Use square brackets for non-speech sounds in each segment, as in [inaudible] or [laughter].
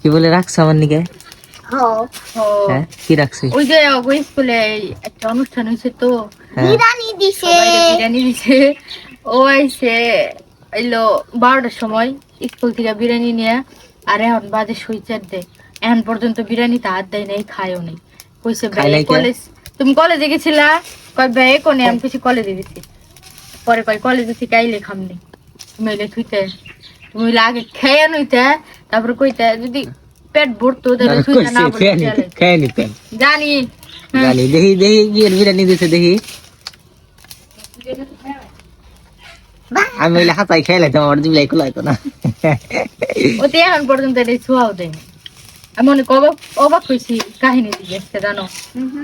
কি বলে রাখছো আমার নিকে? হ্যাঁ কি রাখছি? ওই যে ওই স্কুলে একটা অনুষ্ঠান হয়েছে তো। হ্যাঁ। বিরানি দিছে। বিরিয়ানি দিছে। ও আইছে এলো বারোটার সময় স্কুল থেকে বিরিয়ানি নিয়ে। আর এখন বাজে সুই চার দেয় এখন পর্যন্ত বিরিয়ানি তো হাত দেয় নাই খায়ও নেই। কইছে কে? কলেজ তুমি কলেজে গেছিলা? কয় ভাই কোনে আমি কিছু কলেজে গেছি। পরে কয় কলেজে থেকে আইলে খামনি? তুমি এলে থুইতে। তুমি হইলে আগে খেয়ে নইতে। তারপরে কইতে যদি পেট ভরতো তাহলে থুইতে না খেয়ে নিতে জানি। হ্যাঁ। জানি দেখি দেখি কি বিরিয়ানি দিছে দেখি। আমি ওইলে হাতাই খেয়ে লাইতাম আমার দিবলাই কুলাইতো না। ওতে এখন পর্যন্ত এটা ছোঁয়াও দেয় আমি অনেক অবাক অবাক হয়েছি কাহিনী আজকে জানো?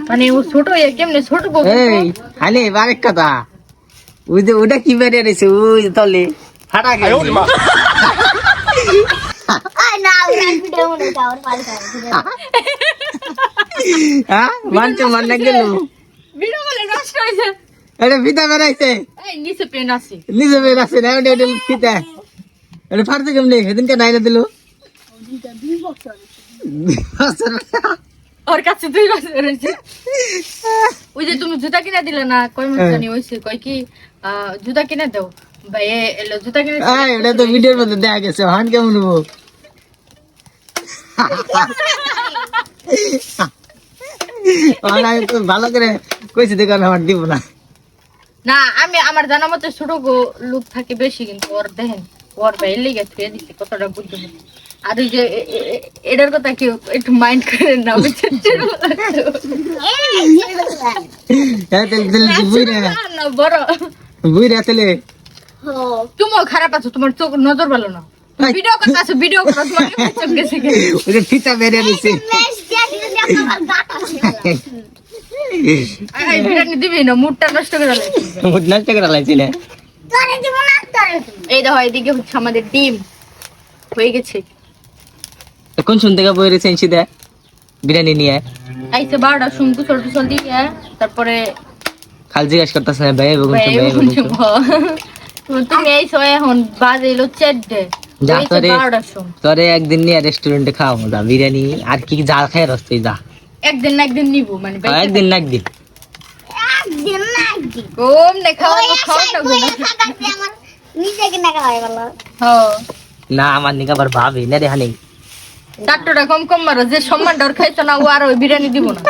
মানে ও ছোট কেমনে ছোট খালি আরেক কথা। ওই যে ওটা কি বেরিয়ে রয়েছে ওই তলে। ফাটা গেছে [laughs] হ্যাঁ মানছো মান না গেল। বিড়ো বলে নষ্ট হয়েছে। এটা ফিতা বেড়াইছে। নিচে পেন আছে। নিজে বের আছে না ওটা এটা ফিতা। এটা ফাটছে কেমনি? সেদিনকে নাই না দিল ওর কাছে দুই বছর রয়েছে ওই যে তুমি জুতা কিনা দিলে না কয় মাস জানি হয়েছে কয় কি আহ, জুতা কিনে দাও। ভাই জুতা কিনে এই, ওটা তো ভিডিওর মধ্যে দেখা গেছে হান কেমন হব? আমি তো ভালো করে কইছি দেখুন আমার দিব না। না আমি আমার জানা মতে ছোট লোক থাকে বেশি কিন্তু ওর দেখেন ওর ভাইয়ের লেগে থুয়ে দিচ্ছে কতটা বুদ্ধি আর ওই যে এটার কথা কেউ একটু মাইন্ড করেন না বুঝছেন হ্যাঁ বড়। বুঝ রে তাহলে। তুমিও খারাপ আছো তোমার চোখ নজর ভালো না। ভিডিও করতে আছো ভিডিও করো তোমার চোখ গেছে কি? ওই যে ফিতা বেরিয়ে দিছে। এই বিরিয়ানি দিবি না মুডটা নষ্ট করে দিলে মুখ নষ্ট করে লাইছিল এই দেখো এদিকে হচ্ছে আমাদের ডিম হয়ে গেছে। কোন শুনতে গা দে বিরিয়ানি নিয়ে। আইসে বারোটা শুন কুচল টুচল দিয়ে। তারপরে খাল জিজ্ঞাসা করতেছে ভাই বেগুন ভাই, বেগুন তুমি এই সময় এখন বাজে এলো চারটে যা তোরে। তোরে একদিন নিয়ে রেস্টুরেন্টে খাওয়াবো যা বিরিয়ানি আর কি যা খাই রস্তে যা। একদিন না একদিন নিবো মানে হ্যাঁ, একদিন না একদিন। কম না খাওয়াবো খাওয়াবো নিজেকে না খাওয়াই বলো। হ্যাঁ না আমার নিকে আবার ভাবি না রে হানি। ডাক্তারটা কম কম মারো যে সম্মান ডর খাইতো না ও আর ওই বিরিয়ানি দিব না।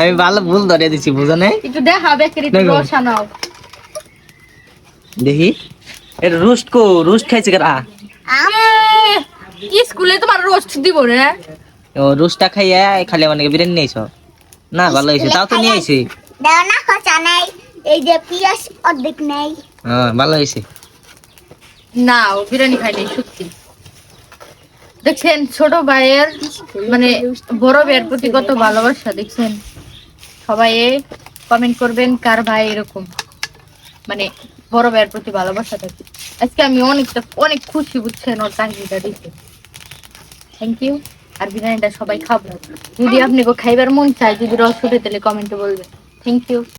আমি ভালো ভুল ধরে দিছি বুঝো না একটু দেখা বেকারি দেখি। এটা রোস্ট কো রোস্ট খাইছে কারা? কি স্কুলে তোমার রোস্ট দিব রে? ও রোস্টটা খাইয়া খালি বিরিয়ানি নিয়েছ? না ভালো হয়েছে। তাও তো নিয়ে আইছি। দেও না খোঁচা নেই। এই যে পিয়াস অর্ধেক নেই। হ্যাঁ ভালো হয়েছে। না ও বিরিয়ানি খাইনি সত্যি। দেখছেন ছোট ভাইয়ের মানে বড় ভাইয়ের প্রতি কত ভালোবাসা দেখছেন? সবাই কমেন্ট করবেন কার ভাই এরকম। মানে বড় ভাইয়ের প্রতি ভালোবাসা থাকে। আজকে আমি অনেকটা অনেক খুশি বুঝছেন ওর চাকরিটা দিতে। থ্যাংক ইউ আর বিরিয়ানিটা সবাই খাব। যদি আপনি খাইবার মন চায় যদি রস উঠে তাহলে কমেন্টে বলবেন। Thank you